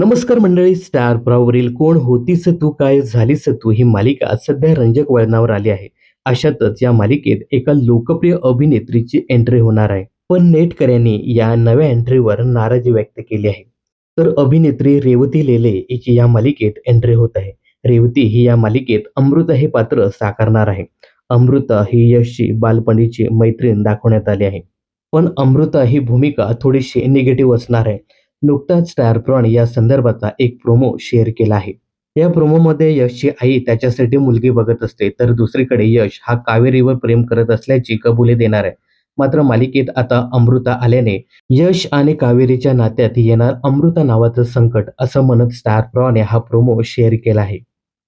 नमस्कार मंडळी स्टार प्रावरील कोण होतीस तू काय झालीस तू ही मालिका सध्या रंजक वळणावर आली आहे. अशातच या मालिकेत एका लोकप्रिय अभिनेत्रीची एंट्री होणार आहे. पण नेटकर यांनी या नव्या एंट्रीवर नाराजी व्यक्त केली आहे. तर अभिनेत्री रेवती लेले हिची या मालिकेत एंट्री होत आहे. रेवती ही या मालिकेत अमृता हे पात्र साकारणार आहे. अमृता ही यशची बालपणीची मैत्रीण दाखवण्यात आली आहे. पण अमृता ही भूमिका थोडीशी निगेटिव्ह असणार आहे. नुकताच स्टार प्रॉन या संदर्भाचा एक प्रोमो शेअर केला आहे. या प्रोमोमध्ये यशची आई त्याच्यासाठी मुलगी बघत असते तर दुसरीकडे यश हा कावेरीवर प्रेम करत असल्याची कबुली देणार आहे. मात्र मालिकेत आता अमृता आल्याने यश आणि कावेरीच्या नात्यात येणार अमृता नावाचं संकट असं म्हणत स्टार प्रॉने हा प्रोमो शेअर केला आहे.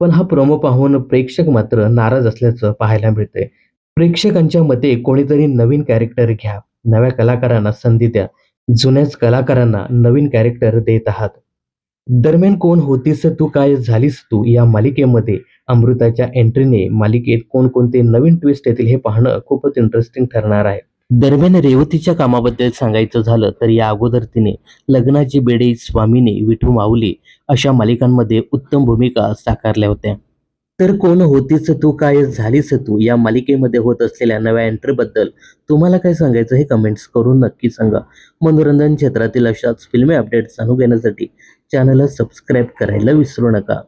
पण हा प्रोमो पाहून प्रेक्षक मात्र नाराज असल्याचं पाहायला मिळतंय. प्रेक्षकांच्या मते कोणीतरी नवीन कॅरेक्टर घ्या नव्या कलाकारांना संधी द्या जुन्याच कलाकारांना नवीन कॅरेक्टर देत आहात. दरम्यान कोण होतीस तू काय झालीस तू? या मालिकेमध्ये अमृताच्या एंट्रीने मालिकेत कोणकोणते नवीन ट्विस्ट येतील हे पाहणं खूपच इंटरेस्टिंग ठरणार आहे. दरम्यान रेवतीच्या कामाबद्दल सांगायचं झालं तर या अगोदर तिने लग्नाची बेडे स्वामीने विठू माऊली अशा मालिकांमध्ये उत्तम भूमिका साकारल्या होत्या. तर कोण होतीस तू? काय झालीस तू? या मालिकेमध्ये होत असलेल्या नव्या एंट्रीबद्दल तुम्हाला काय सांगायचं हे कमेंट्स करून नक्की सांगा. मनोरंजन क्षेत्रातील अशाच फिल्मी अपडेट्स जाणून घेण्यासाठी चॅनलला सबस्क्राईब करायला विसरू नका.